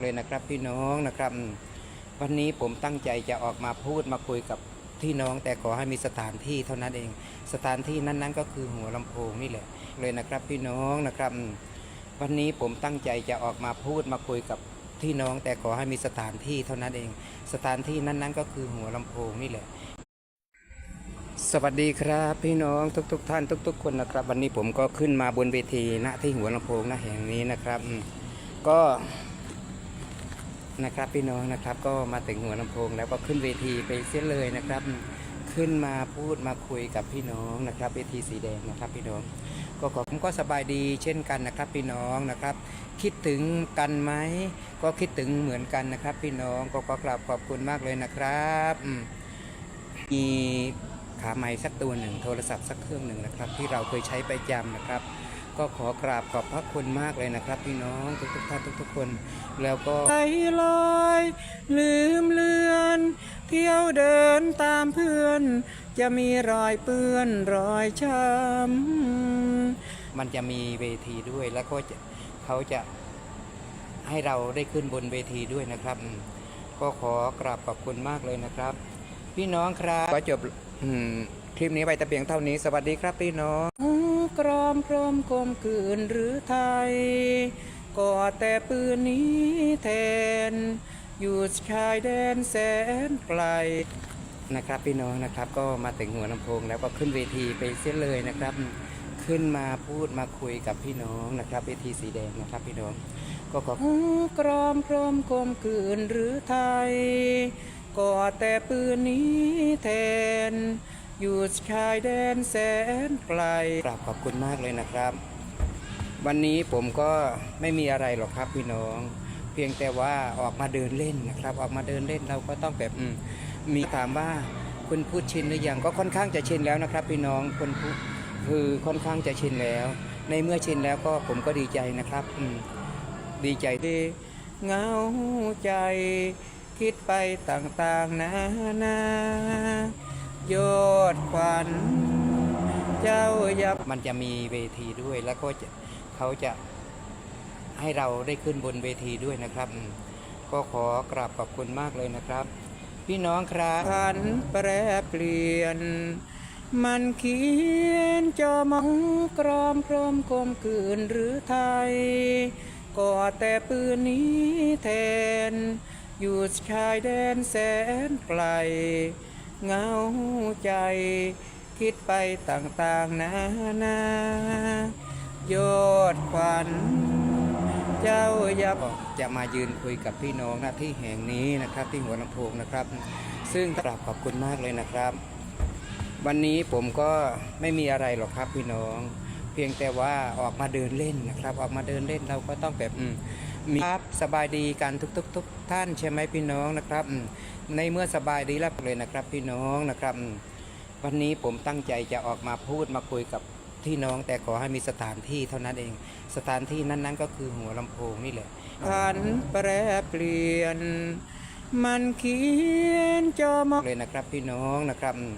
เลยนะครับพี่น้องนะครับ วันนี้ผมตั้งใจจะออกมาพูดมาคุยกับพี่น้อง แต่ขอให้มีสถานที่เท่านั้นเอง สถานที่นั้นๆ ก็คือหัวลำโพงนี่แหละเลยนะครับพี่น้องนะครับ วันนี้ผมตั้งใจจะออกมาพูดมาคุยกับพี่น้อง แต่ขอให้มีสถานที่เท่านั้นเอง สถานที่นั้นๆ ก็คือหัวลำโพงนี่แหละ สวัสดีครับพี่น้องทุกๆทท่านทุก ๆ คนนะครับ วันนี้ผมก็ขึ้นมาบนเวทีณที่หัวลำโพงณแห่งนี้นะครับ ก็ นะครับพี่น้องนะครับก็มาถึงหัวลำโพงแล้วก็ขึ้นเวทีไปเสียเลยนะครับ ขึ้นมาพูดมาคุยกับพี่น้องนะครับเวทีสีแดงนะครับพี่น้องก็ขอผมก็สบายดีเช่นกันนะครับพี่น้องนะครับ คิดถึงกันไหมก็คิดถึงเหมือนกันนะครับ พี่น้องก็ขอกราบขอบคุณมากเลยนะครับมมีขาไม้สักตัวหนึ่งโทรศัพท์สักเครื่องหนึ่งนะครับ ที่เราเคยใช้ประจำนะครับ ก็ขอกราบขอบพระคุณมากเลยนะครับ พี่น้องทุกๆท่านทุกๆคน แล้วก็ใจลอยลืมเลือน เที่ยวเดินตามเพื่อน จะมีรอยเปื้อนรอยช้ำมันจะมีเวทีด้วยแล้วก็จะเขาจะให้เราได้ขึ้นบนเวทีด้วยนะครับอืมก็ขอกราบขอบคุณมากเลยนะครับ พี่น้องครับก็จบอืม คลิปนี้ไปแต่เพียงเท่านี้สวัสดีครับพี่น้องกรอมกรอมกลมกืนหรือไทยก็แต่ปืนนี้แทน อยู่ชายแดนแสนไกลนะครับพี่น้องนะครับก็มาถึงหัวลำโพงแล้วก็ขึ้นเวทีไปเสียเลยนะครับ ขึ้นมาพูดมาคุยกับพี่น้องนะครับเวทีสีแดงนะครับพี่น้องก็ขอกรอมกรอมกลมกืนหรือไทยก็แต่ปืนนี้แทน อยู่ชายแดนแสนไกลกราบขอบคุณมากเลยนะครับ วันนี้ผมก็ไม่มีอะไรหรอกครับพี่น้อง เพียงแต่ว่าออกมาเดินเล่นนะครับ ออกมาเดินเล่นเราก็ต้องแบบมมีถามว่าคุณพูดชินหรือยังก็ค่อนข้างจะชินแล้วนะครับ พี่น้องคนพูดคือค่อนข้างจะชินแล้ว ในเมื่อชินแล้วก็ผมก็ดีใจนะครับอืดีใจที่เงาใจ คิดไปต่างๆนานา โยดขวัญเจ้ายับมันจะมีเวทีด้วยแล้วก็จะเขาจะให้เราได้ขึ้นบนเวทีด้วยนะครับ ก็ขอกราบขอบคุณมากเลยนะครับ พี่น้องครับพันแปรเปลี่ยน มันเขียนจอมองกรอมกรอมกลมกืนหรือไทยก็แต่ปืนนี้แทน อยู่ชายแดนแสนไกล เงาใจ คิดไปต่างๆนานาโยดขวัญเจ้ายับจะมายืนคุยกับพี่น้องหน้าที่แห่งนี้นะครับ ที่หัวลำโพงนะครับ ซึ่งกราบขอบคุณมากเลยนะครับ วันนี้ผมก็ไม่มีอะไรหรอกครับพี่น้อง เพียงแต่ว่าออกมาเดินเล่นนะครับ ออกมาเดินเล่นเราก็ต้องแบบอื มมีครับสบายดีกันทุกๆทุกท่านใช่ไหมพี่น้องนะครับอืมในเมื่อสบายดีแล้วเลยนะครับพี่น้องนะครับอืมวันนี้ผมตั้งใจจะออกมาพูดมาคุยกับพี่น้องแต่ขอให้มีสถานที่เท่านั้นเอง สถานที่นั้นๆก็คือหัวลำโพงนี่แหละพันแปรเปลี่ยน มันเขียนจอมองเลยนะครับพี่น้องนะครับอืม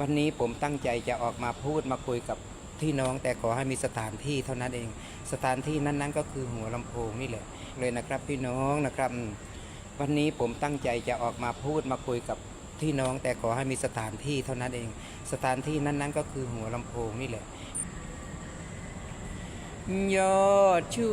วันนี้ผมตั้งใจจะออกมาพูดมาคุยกับ พี่น้องแต่ขอให้มีสถานที่เท่านั้นเอง สถานที่นั้นๆ ก็คือหัวลำโพงนี่แหละเลยนะครับพี่น้องนะครับ วันนี้ผมตั้งใจจะออกมาพูดมาคุยกับพี่น้องแต่ขอให้มีสถานที่เท่านั้นเอง สถานที่นั้นๆ ก็คือหัวลำโพงนี่แหละยอดชู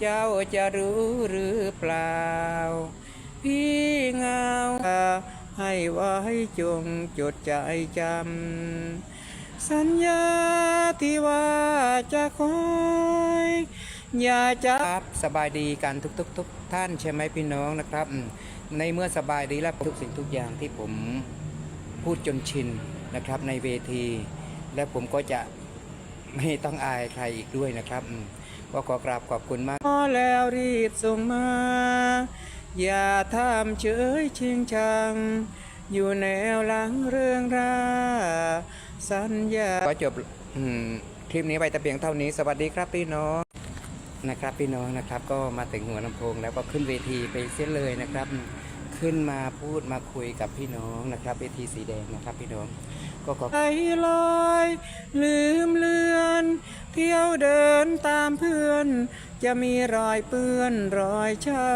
เจ้าจะรู้หรือเปล่า พี่เงาให้ไว้จงจดใจจำ สัญญาที่ว่าจะคอยอย่าจะสบายดีกันทุกๆทุกท่านใช่ไหมพี่น้องนะครับ ในเมื่อสบายดีแล้วทุกสิ่งทุกอย่างที่ผมพูดจนชินนะครับในเวที และผมก็จะไม่ต้องอายใครอีกด้วยนะครับอืมก็ขอกราบขอบคุณมากพอแล้วรีบส่งมา อย่าทำเฉยชิงชัง อยู่แนวหลังเรื่องรา สัญญาก็จบอืมคลิปนี้ไปแต่เพียงเท่านี้ สวัสดีครับพี่น้องนะครับพี่น้องนะครับ ก็มาถึงหัวลำโพงแล้วก็ขึ้นเวทีไปเสียเลยนะครับอืมขขึ้นมาพูดมาคุยกับพี่น้องนะครับเวทีสีแดงนะครับพี่น้อง ก็ขอใจลอยลืมเลือน เที่ยวเดินตามเพื่อน จะมีรอยเปื้อนรอยช้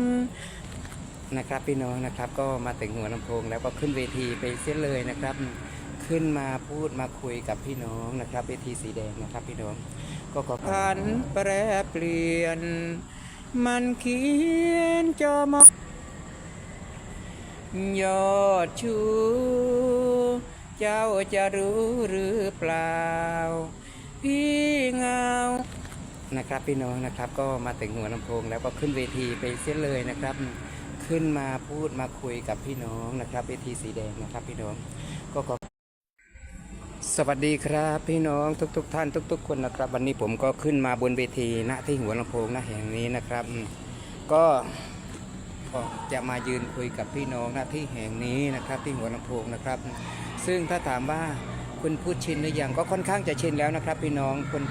ำนะครับพี่น้องนะครับก็มาถึงหัวลำโพงแล้วก็ขึ้นเวทีไปเสียเลยนะครับ ขึ้นมาพูดมาคุยกับพี่น้องนะครับเวทีสีแดงนะครับพี่น้อง ก็ขอพันแปรเปลี่ยน มันเขียนจอมอยอดชู เจ้าจะรู้หรือเปล่า พี่เงานะครับพี่น้องนะครับก็มาถึงหัวลำโพงแล้วก็ขึ้นเวทีไปเสียเลยนะครับ ขึ้นมาพูดมาคุยกับพี่น้องนะครับเวทีสีแดงนะครับพี่น้อง ก็ขอ สวัสดีครับพี่น้องทุกๆทท่านทุก ๆ คนนะครับ วันนี้ผมก็ขึ้นมาบนเวทีณที่หัวลำโพงณแห่งนี้นะครับ ก็จะมายืนคุยกับพี่น้องณที่แห่งนี้นะครับ ที่หัวลำโพงนะครับ ซึ่งถ้าถามว่าคุณพูดชินหรือยังก็ค่อนข้างจะชินแล้วนะครับ พี่น้องคุณ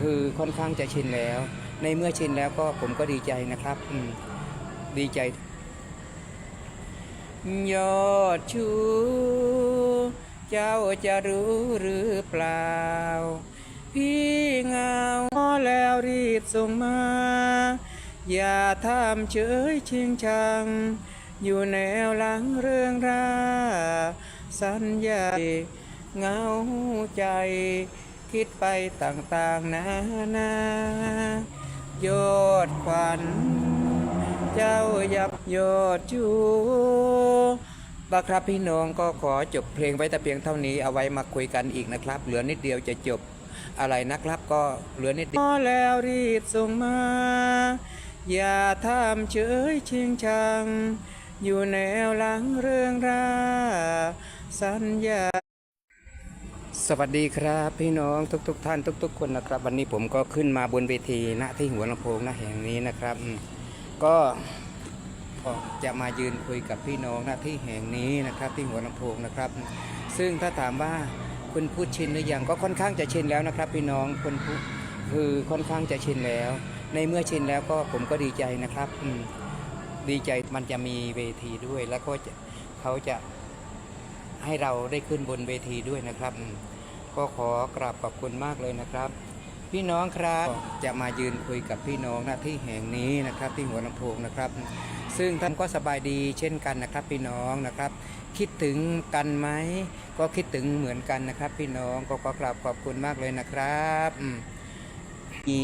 คือค่อนข้างจะชินแล้ว ในเมื่อชินแล้วก็ผมก็ดีใจนะครับดีใจยอดชู เจ้าจะรู้หรือเปล่า พี่เงาแล้วรีบส่งมา อย่าทำเฉยชิงชัง อยู่แนวหลังเรื่องราสัญญาเงาใจ คิดไปต่างๆนานายอดขวัญ เจ้ายับยอดชู บาครับพี่น้องก็ขอจบเพลงไว้แต่เพียงเท่านี้เอาไว้มาคุยกันอีกนะครับ เหลือนิดเดียวจะจบอะไรนะครับ ก็เหลือนิดเดียวแล้วรีบส่งมา อย่าทำเฉยชิงชัง อยู่แนวหลังเรื่องราสัญญา สวัสดีครับ พี่น้องทุกๆทท่านทุก ๆ คนนะครับ วันนี้ผมก็ขึ้นมาบนเวทีณที่หัวลำโพงณแห่งนี้นะครับอืมก็ ก็จะมายืนคุยกับพี่น้องณที่แห่งนี้นะครับ ที่หัวลำโพงนะครับ ซึ่งถ้าถามว่าคุณพูดชินหรือยังก็ค่อนข้างจะชินแล้วนะครับ พี่น้องคุณพูดคือค่อนข้างจะชินแล้ว ในเมื่อชินแล้วก็ผมก็ดีใจนะครับดีใจมันจะมีเวทีด้วย แล้วก็จะเขาจะให้เราได้ขึ้นบนเวทีด้วยนะครับ ก็ขอกราบขอบคุณมากเลยนะครับ พี่น้องครับจะมายืนคุยกับพี่น้องณที่แห่งนี้นะครับ ที่หัวลำโพงนะครับ ซึ่งท่านก็สบายดีเช่นกันนะครับพี่น้องนะครับ คิดถึงกันไหมก็คิดถึงเหมือนกันนะครับ พี่น้องก็ขอกราบขอบคุณมากเลยนะครับมี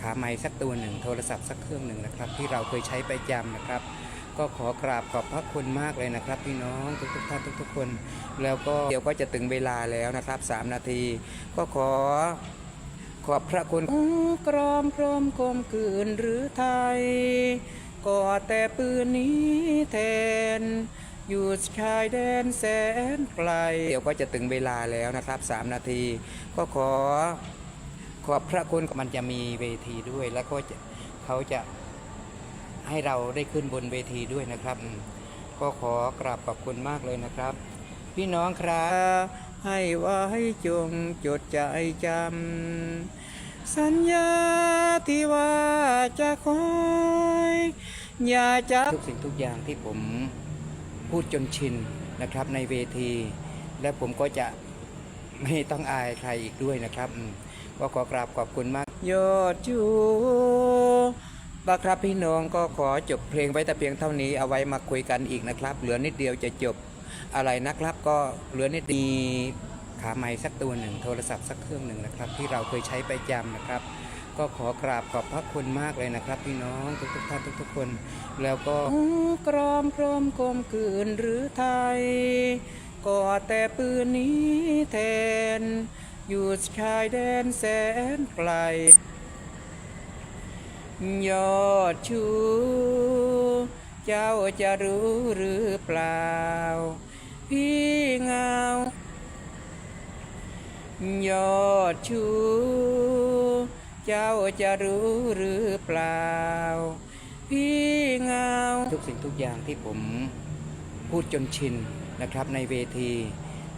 ขาไม้สักตัวหนึ่งโทรศัพท์สักเครื่องหนึ่งนะครับ ที่เราเคยใช้ประจำนะครับ ก็ขอกราบขอบพระคุณมากเลยนะครับ พี่น้องทุกๆท่านทุก ๆ คน แล้วก็เดี๋ยวก็จะถึงเวลาแล้วนะครับ 3 นาที ก็ขอขอบพระคุณกรอมกรอมกลมกืนหรือไทย ก็แต่ปืนนี้แทน อยู่ชายแดนแสนไกล เดี๋ยวก็จะถึงเวลาแล้วนะครับ 3 นาที ก็ขอขอบพระคุณมันจะมีเวทีด้วย แล้วก็จะเขาจะให้เราได้ขึ้นบนเวทีด้วยนะครับ ก็ขอกราบขอบคุณมากเลยนะครับ พี่น้องครับ ให้ไว้จงจดใจจำสัญญาที่ว่าจะคอย ยาจะทุกสิ่งทุกอย่างที่ผมพูดจนชินนะครับในเวที และผมก็จะไม่ต้องอายใครอีกด้วยนะครับก็ขอกราบขอบคุณมาก ยอดจูบาครับพี่น้องก็ขอจบเพลงไว้แต่เพียงเท่านี้เอาไว้มาคุยกันอีกนะครับ เหลือนิดเดียวจะจบอะไรนะครับก็เหลือนิดดีขาไม้สักตัวหนึ่งโทรศัพท์สักเครื่องหนึ่งนะครับ ที่เราเคยใช้ประจำนะครับ ก็ขอกราบขอบพระคุณมากเลยนะครับ พี่น้องทุกๆท่านทุกๆคน แล้วก็กรอมกรมกลมกืนหรือไทยก็แต่ปืนนี้แทน อยู่ชายแดนแสนไกล ยอดชู เจ้าจะรู้หรือเปล่า พี่เงายอดชู เจ้าจะรู้หรือเปล่า พี่เงา ทุกสิ่งทุกอย่างที่ผมพูดจนชินนะครับในเวที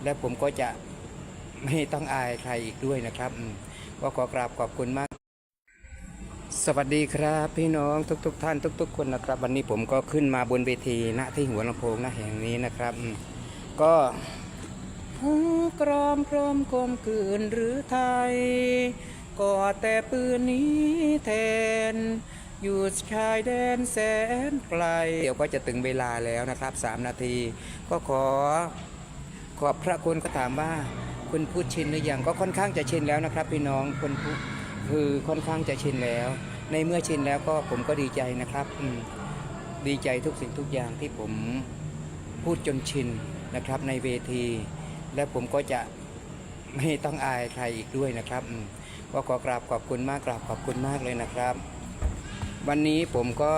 และผมก็จะไม่ต้องอายใครอีกด้วยนะครับอืมก็ขอกราบขอบคุณมาก สวัสดีครับ พี่น้องทุกๆทท่านทุก ๆ คนนะครับ วันนี้ผมก็ขึ้นมาบนเวทีณที่หัวลำโพงณแห่งนี้นะครับอืมก็หูกรอมกรอมกลมกลืนหรือไทย ก็แต่ปืนนี้แทน อยู่ชายแดนแสนไกล เดี๋ยวก็จะถึงเวลาแล้วนะครับสามนาที ก็ขอ ขอบพระคุณก็ถามว่า คุณพูดชินหรือยังก็ค่อนข้างจะชินแล้วนะครับ พี่น้องคุณพูดคือค่อนข้างจะชินแล้ว ในเมื่อชินแล้วก็ผมก็ดีใจนะครับดีใจทุกสิ่งทุกอย่างที่ผมพูดจนชินนะครับในเวที และผมก็จะไม่ต้องอายใครอีกด้วยนะครับ ก็ขอกราบขอบคุณมากกราบขอบคุณมากเลยนะครับ วันนี้ผมก็